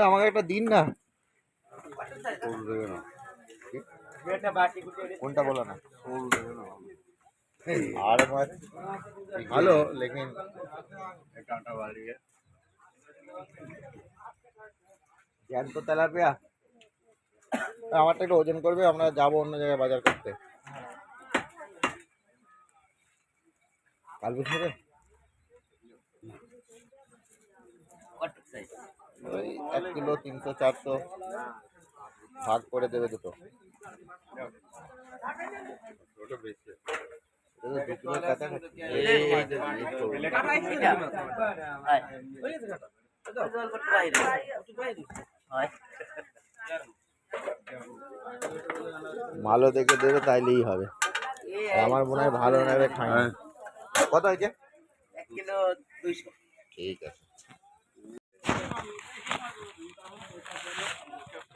আমাকে একটা দিন না। কোনটা বলো না? আর ভালো লেকিন জ্যান্ত তেলাপিয়া আমারটা একটু ওজন করবে আমরা যাব অন্য জায়গায় বাজার করতে। কাল বুঝবে ওই এক কিলো তিনশো চারশো ভাগ করে দেবে দুটো। ভালো দেখে দেবে তাইলেই হবে আমার মনে হয় ভালো নেবে খাই। কত হয়েছে ঠিক আছে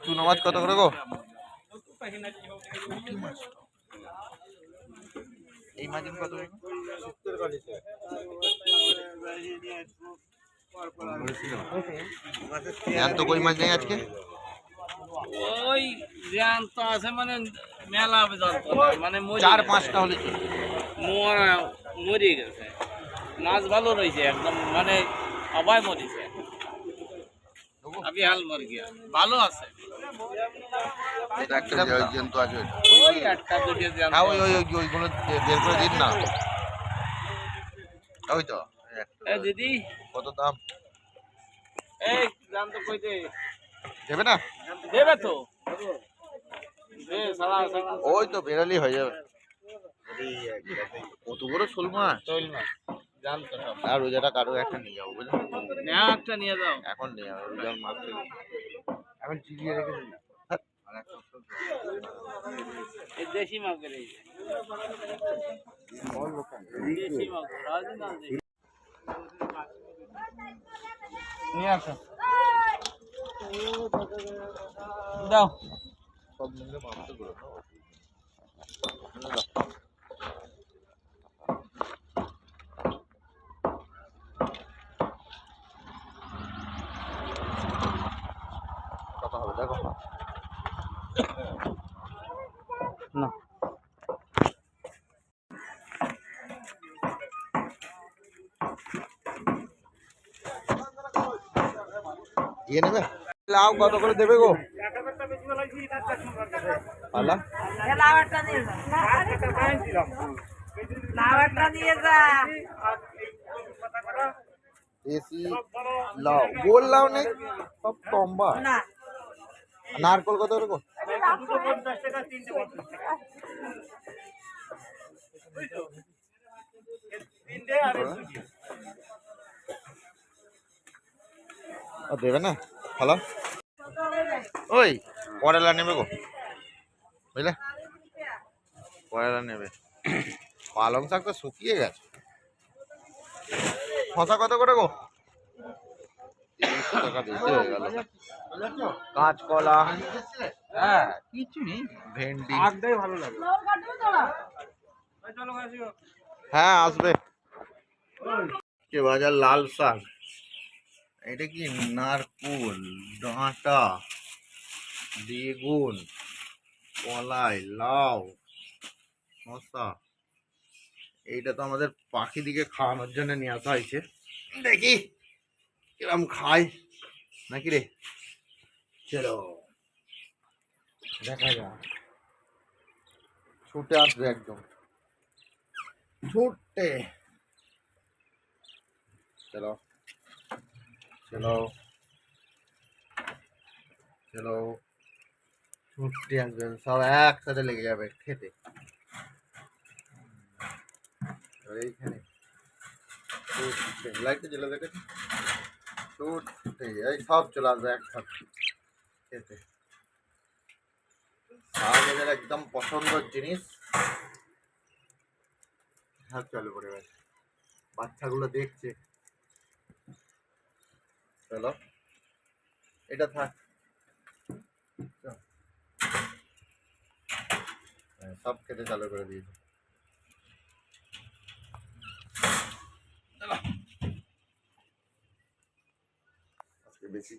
চুনো মাছ কত করে গো এই মাছ কত করে? কই মাছ নেই আজকে ওই আছে মানে মেলা মানে মরে চার গেছে। পাঁচটা হলে। মরে গেছে মাছ ভালো রয়েছে একদম মানে সবাই মরেছে ভালো আছে। এটা একটা জ্যান্ত আছে ওই একটা দুটো জ্যান্ত হ্যাঁ ওই ওই ওই- ওইগুলো বের করে দিন না। ওই তো। এই একটা। এ দিদি। কত দাম? এই জ্যান্ত কইতে দেবে না? দেবে তো। দে সারা সারা ওই তো বেরোলেই হয়ে যাবে। কত বড় শোল মাছ। আর রোজাটা কারও একটা নিয়ে যাব নেওয়া একটা নিয়ে যাও। এখন নিয়ে যাব রোজার মাছ এখন চিবিয়ে রেখে দিন দেশি মাছ গেলে দেশি মাছ রাজি নিয়ে আসো। দাও। সব মিলে মাংসগুলো কত দিয়ে নেবে লাউ কত করে দেবে গো পালা লাভারটা নিয়ে যা লাভারটা নিয়ে যা দেশি লাউ গোল লাউ নেই সব লম্বা না নারকল কত করে গো দেবে না? ভালো ওই করলা নেবে গো। বুঝলে? করলা নেবে। পালং শাক তো শুকিয়ে গেছে। শশা কত করে গো? টাকা বেশি হয়ে গেল। কাঁচকলা। হ্যাঁ কিছু নেই। ভেন্ডি। আগটাই ভালো লাগে। হ্যাঁ আসবে। কে বাজার লাল শাক? এটা কি নারকুল, ডাঁটা, বেগুন, কলাই, লাউ, শসা? এইটা তো আমাদের পাখি দিকে খাওয়ানোর জন্য নিয়ে আসা হয়েছে। দেখি, কিরম খাই নাকি রে? চলো, দেখা যাক। ছুটে আসবে একদম। ছুটে। চলো। চলো চলো ছুটতে আসবেন, সব একসাথে লেগে যাবে খেতে। এইখানে। লাইটটা জ্বলে দেখে এই সব চলে আসবে একসাথে খেতে। একদম পছন্দের জিনিস। হাত চালু করে বাচ্চাগুলো দেখছে। চলো। এটা থাক। হ্যাঁ, সব খেতে চালু করে দিয়ে আজকে বেশি